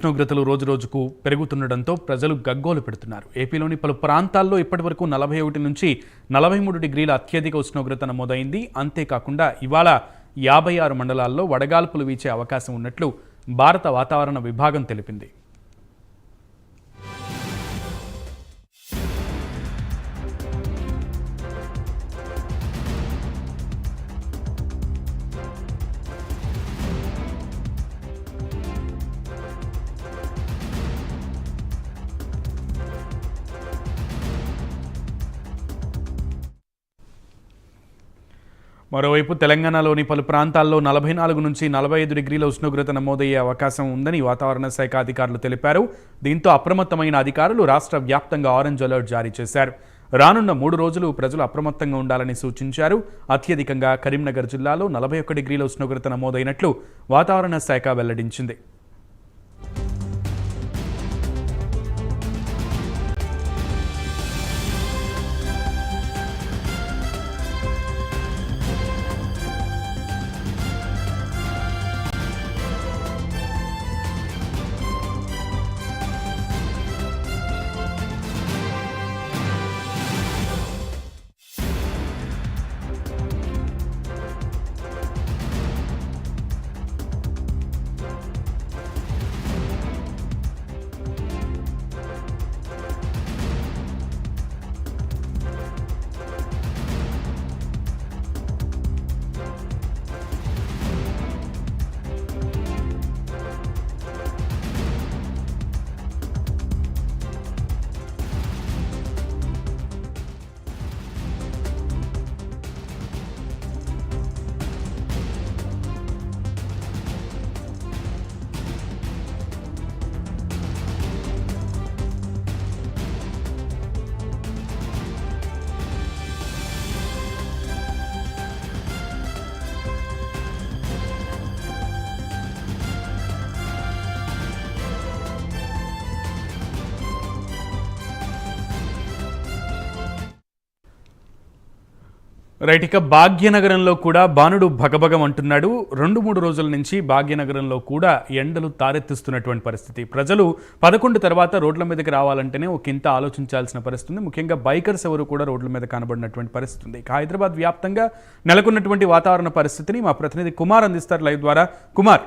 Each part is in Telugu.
ఉష్ణోగ్రతలు రోజురోజుకు పెరుగుతుండటంతో ప్రజలు గగ్గోలు పెడుతున్నారు. ఏపీలోని పలు ప్రాంతాల్లో ఇప్పటివరకు నలభై ఒకటి నుంచి నలభై మూడు డిగ్రీల అత్యధిక ఉష్ణోగ్రత నమోదైంది. అంతేకాకుండా ఇవాళ యాభై ఆరు మండలాల్లో వడగాల్పులు వీచే అవకాశం ఉన్నట్లు భారత వాతావరణ విభాగం తెలిపింది. మరోవైపు తెలంగాణలోని పలు ప్రాంతాల్లో నలభై నాలుగు నుంచి నలభై ఐదు డిగ్రీల ఉష్ణోగ్రత నమోదయ్యే అవకాశం ఉందని వాతావరణ శాఖ అధికారులు తెలిపారు. దీంతో అప్రమత్తమైన అధికారులు రాష్ట్ర వ్యాప్తంగా ఆరెంజ్ అలర్ట్ జారీ చేశారు. రానున్న మూడు రోజులు ప్రజలు అప్రమత్తంగా ఉండాలని సూచించారు. అత్యధికంగా కరీంనగర్ జిల్లాలో నలభై ఒక్క డిగ్రీల ఉష్ణోగ్రత నమోదైనట్లు వాతావరణ శాఖ వెల్లడించింది. రైట్ ఇక భాగ్యనగరంలో కూడా బాణుడు భగభగం అంటున్నాడు. రెండు మూడు రోజుల నుంచి భాగ్యనగరంలో కూడా ఎండలు తారెత్తిస్తున్నటువంటి పరిస్థితి. ప్రజలు పదకొండు తర్వాత రోడ్ల మీదకి రావాలంటేనే ఒక ఇంత ఆలోచించాల్సిన పరిస్థితి ఉంది. ముఖ్యంగా బైకర్స్ ఎవరు కూడా రోడ్ల మీద కనబడినటువంటి పరిస్థితి ఉంది. ఇక హైదరాబాద్ వ్యాప్తంగా నెలకొన్నటువంటి వాతావరణ పరిస్థితిని మా ప్రతినిధి కుమార్ అందిస్తారు. లైవ్ ద్వారా Kumar.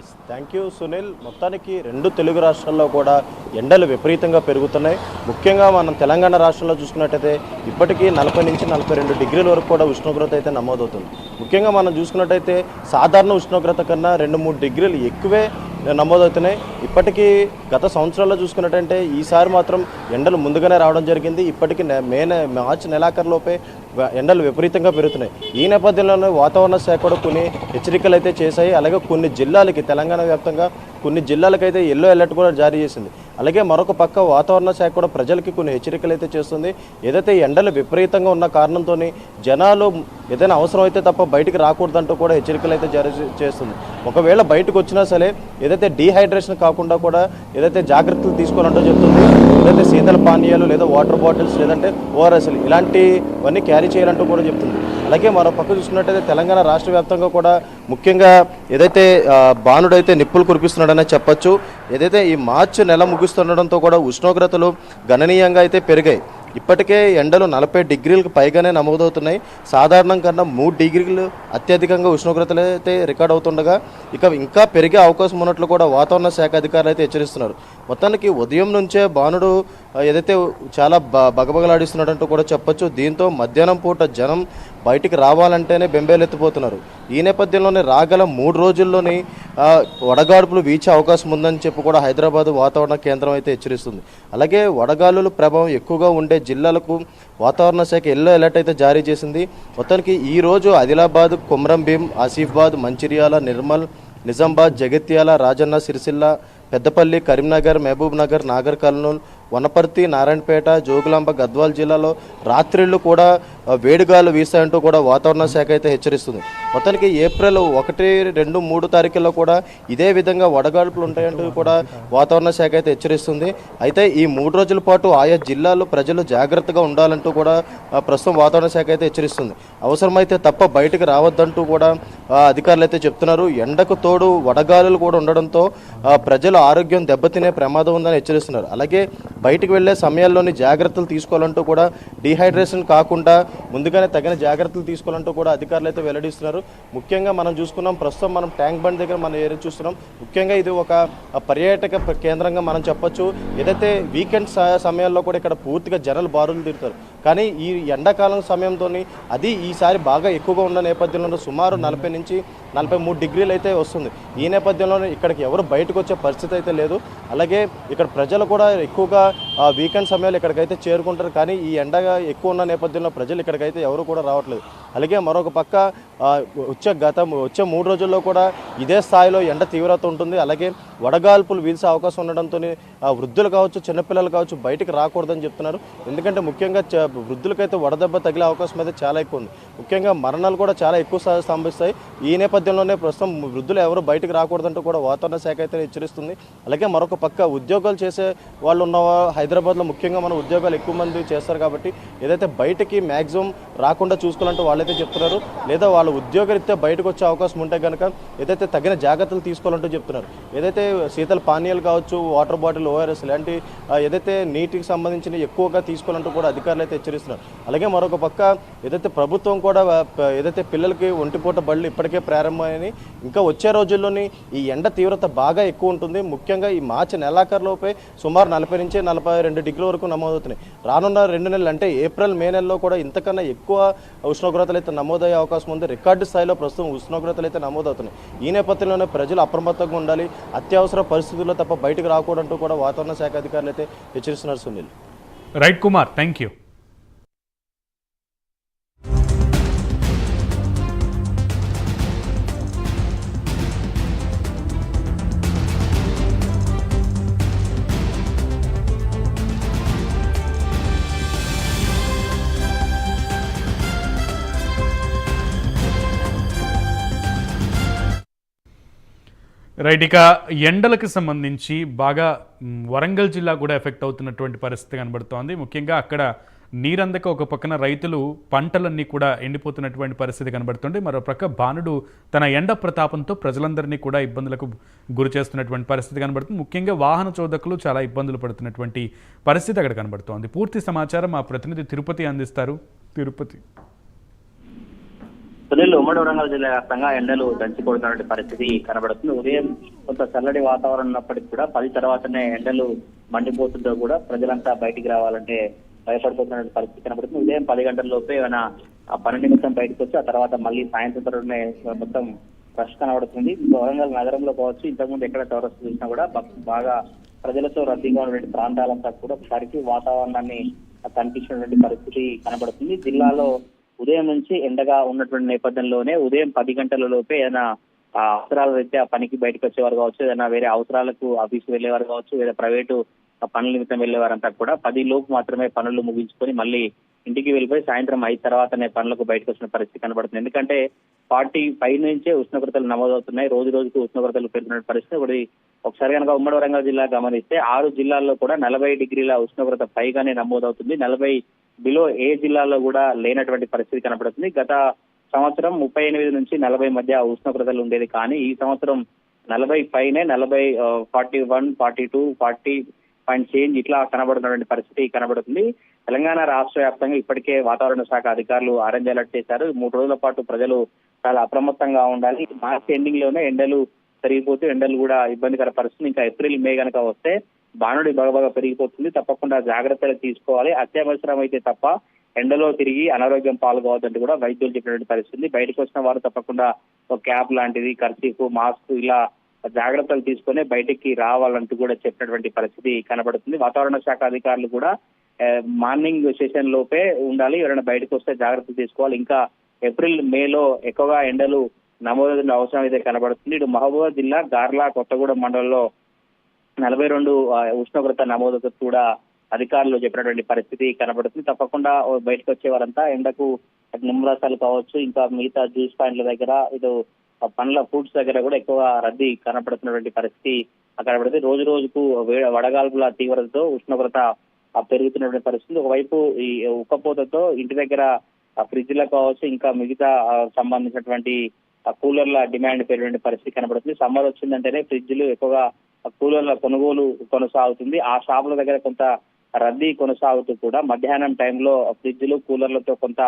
Yes thank you Sunil మొత్తానికి రెండు తెలుగు రాష్ట్రాల్లో కూడా ఎండలు విపరీతంగా పెరుగుతున్నాయి. ముఖ్యంగా మనం తెలంగాణ రాష్ట్రంలో చూసుకున్నట్టయితే ఇప్పటికీ నలభై నుంచి నలభై రెండు డిగ్రీల వరకు కూడా ఉష్ణోగ్రత అయితే నమోదవుతుంది. ముఖ్యంగా మనం చూసుకున్నట్టయితే సాధారణ ఉష్ణోగ్రత కన్నా రెండు మూడు డిగ్రీలు ఎక్కువే నమోదవుతున్నాయి. ఇప్పటికీ గత సంవత్సరాల్లో చూసుకున్నట్టంటే ఈసారి మాత్రం ఎండలు ముందుగానే రావడం జరిగింది. ఇప్పటికీ మే మార్చి నెలాఖరులోపే ఎండలు విపరీతంగా పెరుగుతున్నాయి. ఈ నేపథ్యంలోనే వాతావరణ శాఖ కూడా కొన్ని హెచ్చరికలు అయితే చేశాయి. అలాగే కొన్ని జిల్లాలకి తెలంగాణ వ్యాప్తంగా కొన్ని జిల్లాలకైతే ఎల్లో అలర్ట్ కూడా జారీ చేసింది. అలాగే మరొక పక్క వాతావరణ శాఖ కూడా ప్రజలకి కొన్ని హెచ్చరికలు అయితే చేస్తుంది. ఏదైతే ఎండలు విపరీతంగా ఉన్న కారణంతో జనాలు ఏదైనా అవసరం అయితే తప్ప బయటికి రాకూడదంటూ కూడా హెచ్చరికలు అయితే జారీ చేస్తుంది. ఒకవేళ బయటకు వచ్చినా సరే ఏదైతే డీహైడ్రేషన్ కాకుండా కూడా ఏదైతే జాగ్రత్తలు తీసుకోవాలంటూ చెప్తుంది లేదంటే శీతల పానీయాలు లేదా వాటర్ బాటిల్స్ లేదంటే ఓఆర్ఎస్ఎల్ ఇలాంటివన్నీ క్యారీ చేయాలంటూ కూడా చెప్తుంది. అలాగే మరో పక్క చూసుకున్నట్టయితే తెలంగాణ రాష్ట్ర వ్యాప్తంగా కూడా ముఖ్యంగా ఏదైతే బాణుడైతే నిప్పులు కురిపిస్తున్నాడనే చెప్పొచ్చు. ఏదైతే ఈ మార్చి నెల ముగుస్తుండడంతో కూడా ఉష్ణోగ్రతలు గణనీయంగా అయితే పెరిగాయి. ఇప్పటికే ఎండలు నలభై డిగ్రీలకు పైగానే నమోదవుతున్నాయి. సాధారణం కన్నా మూడు డిగ్రీలు అత్యధికంగా ఉష్ణోగ్రతలు అయితే రికార్డ్ అవుతుండగా ఇక ఇంకా పెరిగే అవకాశం ఉన్నట్లు కూడా వాతావరణ శాఖ అధికారులు అయితే హెచ్చరిస్తున్నారు. మొత్తానికి ఉదయం నుంచే బాణుడు ఏదైతే చాలా బ బగబగలాడిస్తున్నాడంటూ కూడా చెప్పొచ్చు. దీంతో మధ్యాహ్నం పూట జనం బయటికి రావాలంటేనే బెంబేలెత్తిపోతున్నారు. ఈ నేపథ్యంలోనే రాగల మూడు రోజుల్లోని వడగాడుపులు వీచే అవకాశం ఉందని చెప్పి కూడా హైదరాబాద్ వాతావరణ కేంద్రం అయితే హెచ్చరిస్తుంది. అలాగే వడగాలుల ప్రభావం ఎక్కువగా ఉండే జిల్లాలకు వాతావరణ శాఖ ఎల్లో అలర్ట్ అయితే జారీ చేసింది. మొత్తానికి ఈ రోజు ఆదిలాబాద్ కుమ్రం భీం ఆసిఫాబాద్ మంచిర్యాల నిర్మల్ నిజామాబాద్ జగిత్యాల రాజన్న సిరిసిల్ల పెద్దపల్లి కరీంనగర్ మహబూబ్ నగర్ నాగర్ కర్నూలు వనపర్తి నారాయణపేట జోగులాంబ గద్వాల జిల్లాలో రాత్రిళ్ళు కూడా వేడిగాలు వీసాయంటూ కూడా వాతావరణ శాఖ అయితే హెచ్చరిస్తుంది. మొత్తానికి ఏప్రిల్ ఒకటి రెండు మూడు తారీఖుల్లో కూడా ఇదే విధంగా వడగాడుపులు ఉంటాయంటూ కూడా వాతావరణ శాఖ అయితే హెచ్చరిస్తుంది. అయితే ఈ మూడు రోజుల పాటు ఆయా జిల్లాలో ప్రజలు జాగ్రత్తగా ఉండాలంటూ కూడా ప్రస్తుతం వాతావరణ శాఖ అయితే హెచ్చరిస్తుంది. అవసరమైతే తప్ప బయటకు రావద్దంటూ కూడా అధికారులు అయితే చెప్తున్నారు. ఎండకు తోడు వడగాలులు కూడా ఉండడంతో ప్రజల ఆరోగ్యం దెబ్బతినే ప్రమాదం ఉందని హెచ్చరిస్తున్నారు. అలాగే బయటికి వెళ్ళే సమయాల్లోని జాగ్రత్తలు తీసుకోవాలంటూ కూడా డీహైడ్రేషన్ కాకుండా ముందుగానే తగిన జాగ్రత్తలు తీసుకోవాలంటూ కూడా అధికారులు అయితే వెల్లడిస్తున్నారు. ముఖ్యంగా మనం చూసుకున్నాం ప్రస్తుతం మనం ట్యాంక్ బండ్ దగ్గర మనం ఏరియా చూస్తున్నాం. ముఖ్యంగా ఇది ఒక పర్యాటక కేంద్రంగా మనం చెప్పొచ్చు. ఏదైతే వీకెండ్ స- సమయాల్లో కూడా ఇక్కడ పూర్తిగా జనాలు బారులు తిరుగుతారు కానీ ఈ ఎండాకాలం సమయంతో అది ఈసారి బాగా ఎక్కువగా ఉన్న నేపథ్యంలో సుమారు నలభై నుంచి నలభై మూడు డిగ్రీలు అయితే వస్తుంది. ఈ నేపథ్యంలోనే ఇక్కడికి ఎవరు బయటకు వచ్చే పరిస్థితి అయితే లేదు. అలాగే ఇక్కడ ప్రజలు కూడా ఎక్కువగా వీకెండ్ సమయాలు ఇక్కడికైతే చేరుకుంటారు. కానీ ఈ ఎండగా ఎక్కువ ఉన్న నేపథ్యంలో ప్రజలు ఇక్కడికైతే ఎవరు కూడా రావట్లేదు. అలాగే మరొక పక్క వచ్చే గత వచ్చే మూడు రోజుల్లో కూడా ఇదే స్థాయిలో ఎండ తీవ్రత ఉంటుంది. అలాగే వడగాల్పులు వీల్సే అవకాశం ఉండడంతో వృద్ధులు కావచ్చు చిన్నపిల్లలు కావచ్చు బయటికి రాకూడదని చెప్తున్నారు. ఎందుకంటే ముఖ్యంగా వృద్ధులకైతే వడదెబ్బ తగిలే అవకాశం అయితే చాలా ఎక్కువ ఉంది. ముఖ్యంగా మరణాలు కూడా చాలా ఎక్కువ సంభవిస్తాయి. ఈ నేపథ్యంలోనే ప్రస్తుతం వృద్ధులు ఎవరు బయటకు రాకూడదంటూ కూడా వాతావరణ శాఖ అయితే హెచ్చరిస్తుంది. అలాగే మరొక పక్క ఉద్యోగాలు చేసే వాళ్ళు ఉన్న హైదరాబాద్లో ముఖ్యంగా మన ఉద్యోగాలు ఎక్కువ మంది చేస్తారు కాబట్టి ఏదైతే బయటకి మ్యాక్సిమం రాకుండా చూసుకోవాలంటూ వాళ్ళైతే చెప్తున్నారు లేదా వాళ్ళ ఉద్యోగరీత్యా బయటకు వచ్చే అవకాశం ఉంటే కనుక ఏదైతే తగిన జాగ్రత్తలు తీసుకోవాలంటూ చెప్తున్నారు. ఏదైతే శీతల పానీయాలు కావచ్చు వాటర్ బాటిల్ ఓఆర్ఎస్ ఇలాంటి ఏదైతే నీటికి సంబంధించిన ఎక్కువగా తీసుకోవాలంటూ కూడా అధికారులు అయితే హెచ్చరిస్తున్నారు. అలాగే మరొక పక్క ఏదైతే ప్రభుత్వం కూడా ఏదైతే పిల్లలకి ఒంటిపూట బళ్ళు ఇప్పటికే ప్రారంభమైనవి ఇంకా వచ్చే రోజుల్లోని ఈ ఎండ తీవ్రత బాగా ఎక్కువ ఉంటుంది. ముఖ్యంగా ఈ మార్చి నెలాఖరులోపే సుమారు నలభై నుంచి నలభై రెండు డిగ్రీల వరకు నమోదవుతున్నాయి. రానున్న రెండు నెలలు అంటే ఏప్రిల్ మే నెలలో కూడా ఇంతకన్నా ఎక్కువ ఉష్ణోగ్రతలు అయితే నమోదయ్యే అవకాశం ఉంది. రికార్డు స్థాయిలో ప్రస్తుతం ఉష్ణోగ్రతలు అయితే నమోదవుతున్నాయి. ఈ నేపథ్యంలోనే ప్రజలు అప్రమత్తంగా ఉండాలి. అత్యవసర పరిస్థితుల్లో తప్ప బయటకు రాకూడదంటూ కూడా వాతావరణ శాఖ అధికారులు అయితే హెచ్చరిస్తున్నారు Sunil. Right Kumar thank you right ఇక ఎండలకు సంబంధించి బాగా వరంగల్ జిల్లా కూడా ఎఫెక్ట్ అవుతున్నటువంటి పరిస్థితి కనబడుతోంది. ముఖ్యంగా అక్కడ నీరందక ఒక పక్కన రైతులు పంటలన్నీ కూడా ఎండిపోతున్నటువంటి పరిస్థితి కనబడుతుంది మరో ప్రక్క బాణుడు తన ఎండ ప్రతాపంతో ప్రజలందరినీ కూడా ఇబ్బందులకు గురి చేస్తున్నటువంటి పరిస్థితి కనబడుతుంది. ముఖ్యంగా వాహన చోదకులు చాలా ఇబ్బందులు పడుతున్నటువంటి పరిస్థితి అక్కడ కనబడుతోంది. పూర్తి సమాచారం మా ప్రతినిధి తిరుపతి అందిస్తారు. తిరుపతి. సునీల్ ఉమ్మడి వరంగల్ జిల్లా వ్యాప్తంగా ఎండలు దంచి కొడుతున్నటువంటి పరిస్థితి కనబడుతుంది. ఉదయం కొంత చల్లటి వాతావరణం ఉన్నప్పటికీ కూడా పది తర్వాతనే ఎండలు మండిపోతుందో కూడా ప్రజలంతా బయటికి రావాలంటే భయపడిపోతున్న పరిస్థితి కనబడుతుంది. ఉదయం పది గంటల లోపే ఏమైనా ఆ పని నిమిత్తం బయటకు వచ్చి ఆ తర్వాత మళ్ళీ సాయంత్రం తర్వాతనే మొత్తం రష్ కనబడుతుంది. వరంగల్ నగరంలో కావచ్చు ఇంతకుముందు ఎక్కడ చౌరస్తు చూసినా కూడా బాగా ప్రజలతో రద్దీగా ఉన్నటువంటి ప్రాంతాలంతా కూడా ఒకసారికి వాతావరణాన్ని కనిపించినటువంటి పరిస్థితి కనబడుతుంది. జిల్లాలో ఉదయం నుంచి ఎండగా ఉన్నటువంటి నేపథ్యంలోనే ఉదయం పది గంటల లోపే ఏదైనా ఆ, అవసరాల రీత్యా పనికి బయటకు వచ్చేవారు కావచ్చు ఏదైనా వేరే అవసరాలకు ఆఫీస్ వెళ్ళేవారు కావచ్చు లేదా ప్రైవేటు పనుల నిమిత్తం వెళ్ళేవారంతా కూడా పది లోపు మాత్రమే పనులు ముగించుకొని మళ్ళీ ఇంటికి వెళ్ళిపోయి సాయంత్రం అయిన తర్వాతనే పనులకు బయటకు వచ్చిన పరిస్థితి కనబడుతుంది. ఎందుకంటే ఫార్టీ ఫైవ్ నుంచే ఉష్ణోగ్రతలు నమోదవుతున్నాయి. రోజు రోజుకు ఉష్ణోగ్రతలు పెరుగుతున్న పరిస్థితి ఒకటి. ఒకసారి కనుక ఉమ్మడి వరంగల్ జిల్లా గమనిస్తే ఆరు జిల్లాల్లో కూడా నలభై డిగ్రీల ఉష్ణోగ్రత పైగానే నమోదవుతుంది. నలభై బిలో ఏ జిల్లాలో కూడా లేనటువంటి పరిస్థితి కనబడుతుంది గత సంవత్సరం ముప్పై ఎనిమిది నుంచి నలభై మధ్య ఉష్ణోగ్రతలు ఉండేది కానీ ఈ సంవత్సరం నలభై పైనే నలభై forty one forty two forty point change ఇట్లా కనబడుతున్నటువంటి పరిస్థితి కనబడుతుంది. తెలంగాణ రాష్ట్ర వ్యాప్తంగా ఇప్పటికే వాతావరణ శాఖ అధికారులు ఆరెంజ్ అలర్ట్ చేశారు. మూడు రోజుల పాటు ప్రజలు చాలా అప్రమత్తంగా ఉండాలి. మార్చి ఎండింగ్లోనే ఎండలు పెరిగిపోతూ ఎండలు కూడా ఇబ్బందికర పరిస్థితి. ఇంకా ఏప్రిల్ మే కనుక వస్తే బాణుడి బాగా పెరిగిపోతుంది. తప్పకుండా జాగ్రత్తలు తీసుకోవాలి. అత్యవసరం అయితే తప్ప ఎండలో తిరిగి అనారోగ్యం పాల్గొవద్దంటే కూడా వైద్యులు చెప్పినటువంటి పరిస్థితి. బయటకు వచ్చిన వారు తప్పకుండా ఒక క్యాప్ లాంటిది కర్చీఫ్ మాస్క్ ఇలా జాగ్రత్తలు తీసుకొని బయటికి రావాలంటూ కూడా చెప్పినటువంటి పరిస్థితి కనబడుతుంది. వాతావరణ శాఖ అధికారులు కూడా మార్నింగ్ సెషన్ లోపే ఉండాలి. ఎవరైనా బయటకు వస్తే జాగ్రత్తలు తీసుకోవాలి. ఇంకా ఏప్రిల్ మేలో ఎక్కువగా ఎండలు నమోదైన అవసరం అయితే కనబడుతుంది. ఇటు మహబూబాద్ జిల్లా గార్లా కొత్తగూడెం మండలంలో నలభై రెండు ఉష్ణోగ్రత నమోదు కూడా అధికారులు చెప్పినటువంటి పరిస్థితి కనబడుతుంది. తప్పకుండా బయటకు వచ్చే వారంతా ఎండకు నిమ్మరసాలు కావచ్చు ఇంకా మిగతా జ్యూస్ పాయింట్ల దగ్గర ఇదో పండ్ల ఫ్రూట్స్ దగ్గర కూడా ఎక్కువ రద్దీ కనపడుతున్నటువంటి పరిస్థితి కనబడుతుంది. రోజు రోజుకు వడగాల్పుల తీవ్రతతో ఉష్ణోగ్రత పెరుగుతున్నటువంటి పరిస్థితి. ఒకవైపు ఈ ఉక్కపోతతో ఇంటి దగ్గర ఫ్రిడ్జ్లకు కావచ్చు ఇంకా మిగతా సంబంధించినటువంటి కూలర్ల డిమాండ్ పెరిగిన పరిస్థితి కనబడుతుంది. సమ్మర్ వచ్చిందంటేనే ఫ్రిడ్జ్లు ఎక్కువగా కూలర్ల కొనుగోలు కొనసాగుతుంది. ఆ షాపుల దగ్గర కొంత రద్దీ కొనసాగుతూ కూడా మధ్యాహ్నం టైంలో ఫ్రిడ్జ్లు కూలర్లతో కొంత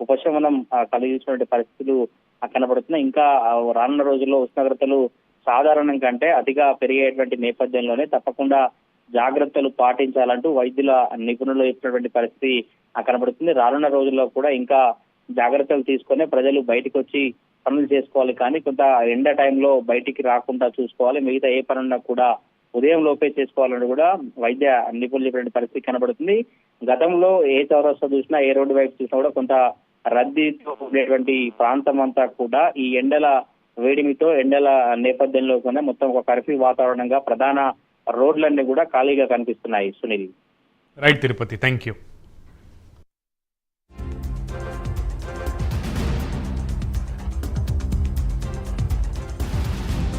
ఉపశమనం కలిగించినటువంటి పరిస్థితులు కనబడుతున్నాయి. ఇంకా రానున్న రోజుల్లో ఉష్ణోగ్రతలు సాధారణం కంటే అతిగా పెరిగేటువంటి నేపథ్యంలోనే తప్పకుండా జాగ్రత్తలు పాటించాలంటూ వైద్యుల నిపుణులు చెప్పినటువంటి పరిస్థితి కనబడుతుంది. రానున్న రోజుల్లో కూడా ఇంకా జాగ్రత్తలు తీసుకొని ప్రజలు బయటకు వచ్చి పనులు చేసుకోవాలి. కానీ కొంత ఎండ టైంలో బయటికి రాకుండా చూసుకోవాలి. మిగతా ఏ పనున్నా కూడా ఉదయం లోపే చేసుకోవాలని కూడా వైద్య నిపుణులు చెప్పిన పరిస్థితి కనబడుతుంది. గతంలో ఏ చౌరస్తా చూసినా ఏ రోడ్డు వైపు చూసినా కూడా కొంత రద్దీతో ఉండేటువంటి ప్రాంతం అంతా కూడా ఈ ఎండల వేడిమితో ఎండల నేపథ్యంలో కూడా మొత్తం ఒక కర్ఫ్యూ వాతావరణంగా ప్రధాన రోడ్లన్నీ కూడా ఖాళీగా కనిపిస్తున్నాయి. Sunil. Right Tirupati. Thank you